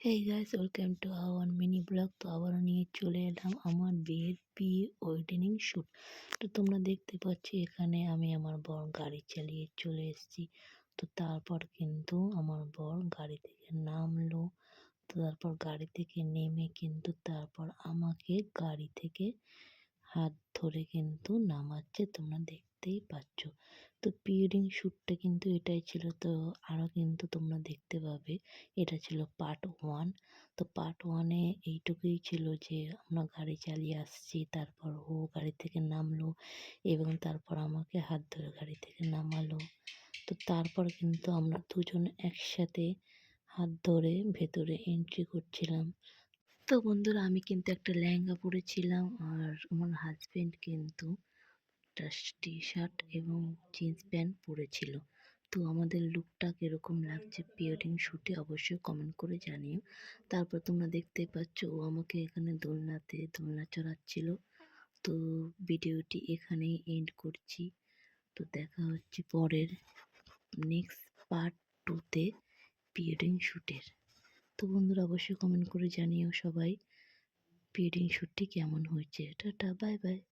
Hey guys welcome to our mini vlog তো আবারও নিয়ে চলে এলাম আমার বিয়ের প্রি ওয়েডিং শ্যুট তো তোমরা দেখতে পাচ্ছ, এখানে আমি আমার বর গাড়ি চালিয়ে চলে এসেছি। তো তারপর কিন্তু আমার বর গাড়ি থেকে নামলো। তো তারপর গাড়ি থেকে নেমে কিন্তু তারপর আমাকে গাড়ি থেকে হাত ধরে কিন্তু নামাচ্ছে, তোমরা দেখতেই পাচ্ছ। তো ওয়েডিং শ্যুটটা কিন্তু এটাই ছিল, তো আরও কিন্তু তোমরা দেখতে পাবে। এটা ছিল পার্ট ওয়ান তো পার্ট ওয়ানে এইটুকুই ছিল যে আমরা গাড়ি চালিয়ে আসছি, তারপর ও গাড়ি থেকে নামলো এবং তারপর আমাকে হাত ধরে গাড়ি থেকে নামালো। তো তারপর কিন্তু আমরা দুজন একসাথে হাত ধরে ভেতরে এন্ট্রি করছিলাম। তো বন্ধুরা, আমি কিন্তু একটা লেহেঙ্গা পরেছিলাম আর আমার হাজবেন্ড কিন্তু একটা টি শার্ট এবং জিন্স প্যান্ট পরেছিল। তো আমাদের লুকটা কীরকম লাগছে ওয়েডিং শ্যুটে অবশ্যই কমেন্ট করে জানিও। তারপর তোমরা দেখতে পাচ্ছ, ও আমাকে এখানে দোলনাতে দোলনা চড়াচ্ছিল। তো ভিডিওটি এখানেই এন্ড করছি। তো দেখা হচ্ছে পরের নেক্সট পার্ট টুতে ওয়েডিং শ্যুটের তো বন্ধুরা অবশ্যই কমেন্ট করে জানিও সবাই। প্রি ওয়েডিং শ্যুটটি কেমন হয়েছে? Tata bye bye